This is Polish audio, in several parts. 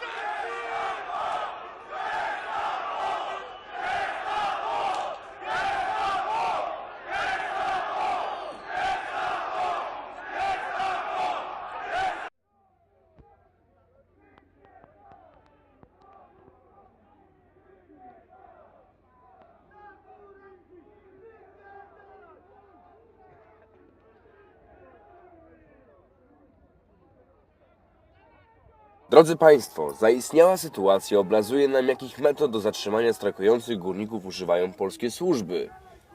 Go! Drodzy Państwo, zaistniała sytuacja obrazuje nam, jakich metod do zatrzymania strajkujących górników używają polskie służby.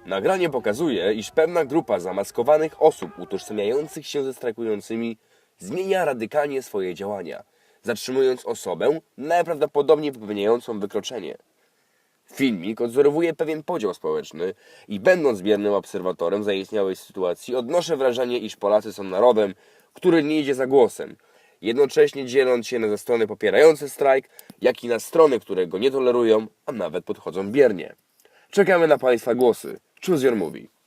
Nagranie pokazuje, iż pewna grupa zamaskowanych osób utożsamiających się ze strajkującymi zmienia radykalnie swoje działania, zatrzymując osobę najprawdopodobniej popełniającą wykroczenie. Filmik odwzorowuje pewien podział społeczny i będąc biernym obserwatorem zaistniałej sytuacji, odnoszę wrażenie, iż Polacy są narodem, który nie idzie za głosem, jednocześnie dzieląc się na strony popierające strajk, jak i na strony, które go nie tolerują, a nawet podchodzą biernie. Czekamy na Państwa głosy. Choose Your Movie.